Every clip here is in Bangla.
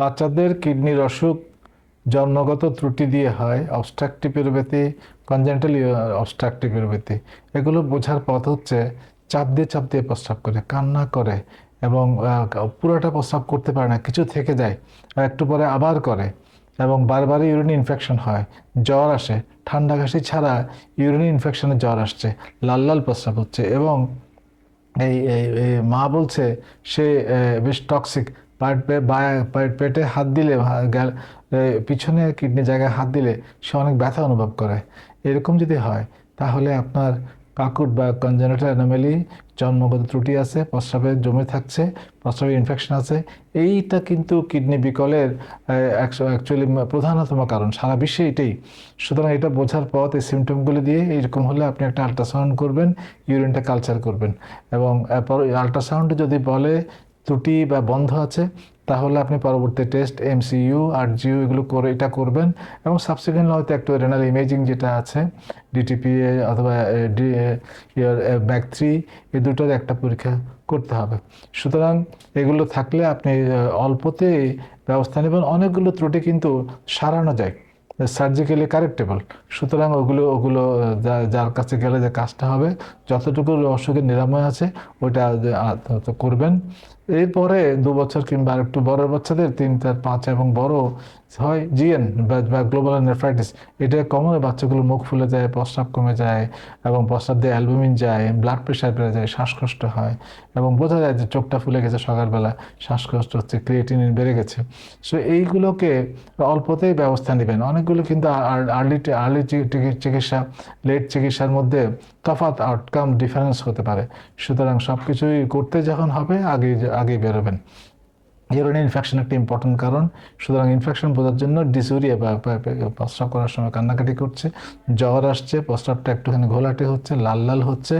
বাচ্চাদের কিডনির অসুখ, জন্মগত ত্রুটি দিয়ে হয় obstructive uropathy congenital obstructive uropathy এগুলো বোঝার পথ হচ্ছে চাপ দিয়ে চাপ দিয়ে প্রস্রাব করে, কান্না করে এবং পুরোটা প্রস্রাব করতে পারে না, কিছু থেকে যায় একটু পরে আবার করে এবং বারবারই ইউরিন ইনফেকশন হয়, জ্বর আসে, ঠান্ডা কাশি ছাড়া ইউরিন ইনফেকশনে জ্বর আসছে, লাল লাল প্রস্রাব হচ্ছে এবং এই মা বলছে সে বেশ টক্সিক পেটে হাত দিলে পিছনে কিডনি জায়গায় হাত দিলে সে অনেক ব্যথা অনুভব করে। এরকম যদি হয়, তাহলে আপনার কাকুট বা কনজেনেটাল অ্যানোমেলি জন্মগত ত্রুটি আছে, প্রস্রাবে জমে থাকছে, প্রস্রাবে ইনফেকশন আছে, এইটা কিন্তু কিডনি বিকলের অ্যাকচুয়ালি প্রধানতম কারণ সারা বিশ্বে এটাই। সুতরাং এটা বোঝার পথ, এই সিমটমগুলো দিয়ে এইরকম হলে আপনি একটা আল্ট্রাসাউন্ড করবেন ইউরিনটা কালচার করবেন। এবং আল্ট্রাসাউন্ডে যদি বলে ত্রুটি বা বন্ধ আছে, তাহলে আপনি পরবর্তী টেস্ট এমসিইউ আর জিও এগুলো করে এটা করবেন। এবং সাবসিকুয়েন্টলি হয়তো একটু রেনাল ইমেজিং যেটা আছে ডিটিপিএ অথবা ইয়ার ব্যাক থ্রি এই দুটোর একটা পরীক্ষা করতে হবে। সুতরাং এগুলো থাকলে আপনি অল্পতে ব্যবস্থা নেবেন। অনেকগুলো ত্রুটি কিন্তু সারানো যায় সার্জিক্যালি কারেক্টেবল সুতরাং ওগুলো ওগুলো যার কাছে গেলে যে কাজটা হবে, যতটুকু অসুখের নিরাময় আছে, ওইটা করবেন। এরপরে দু বছর কিংবা একটু বড় বাচ্চাদের তিন চার পাঁচ এবং বড় হয় জিএন বা গ্লোবাল নেফ্রাইটিস এটা কমে বাচ্চাগুলো মুখ ফুলে যায়, প্রস্রাব কমে যায় এবং প্রস্রাব দিয়ে অ্যালবুমিন যায় ব্লাড প্রেশার বেড়ে যায়, শ্বাসকষ্ট হয় এবং বোঝা যায় যে চোখটা ফুলে গেছে সকালবেলা, শ্বাসকষ্ট হচ্ছে ক্রিয়েটিনিন বেড়ে গেছে। সো এইগুলোকে অল্পতেই ব্যবস্থা নেবেন। অনেকগুলো কিন্তু আর্লি আর্লি চিকিৎসা লেট চিকিৎসার মধ্যে তফাৎ আউটকাম ডিফারেন্স হতে পারে। সুতরাং সব কিছুই করতে যখন হবে, আগে আগে বেরোবেন। ইউরিন ইনফেকশন একটা ইম্পর্টেন্ট কারণ। সুতরাং ইনফেকশন বোঝার জন্য ডিসুরিয়া বা প্রস্রাব করার সময় কান্নাকাটি করছে, জ্বর আসছে, প্রস্রাবটা একটুখানি ঘোলাটে হচ্ছে, লাল লাল হচ্ছে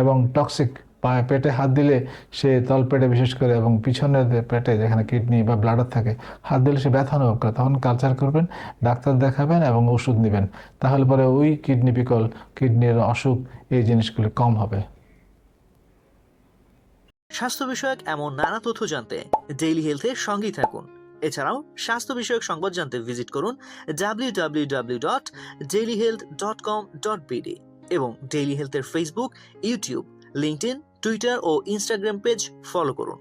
এবং টক্সিক পায়ে পেটে হাত দিলে সে তলপেটে বিশেষ করে এবং পিছনের পেটে যেখানে কিডনি বা ব্লাডার থাকে, হাত দিলে সে ব্যথা অনুভব করে, তখন কালচার করবেন, ডাক্তার দেখাবেন এবং ওষুধ নেবেন। তাহলে পরে ওই কিডনি বিকল কিডনির অসুখ এই জিনিসগুলি কম হবে। স্বাস্থ্য বিষয়ক এমন নানা তথ্য জানতে ডেইলি হেলথের সঙ্গেই থাকুন। এছাড়াও স্বাস্থ্য বিষয়ক সংবাদ জানতে ভিজিট করুন W W W dot daily health dot com dot BD এবং ডেইলি হেলথের ফেসবুক ইউটিউব লিঙ্কডইন টুইটার ও ইনস্টাগ্রাম পেজ ফলো করুন।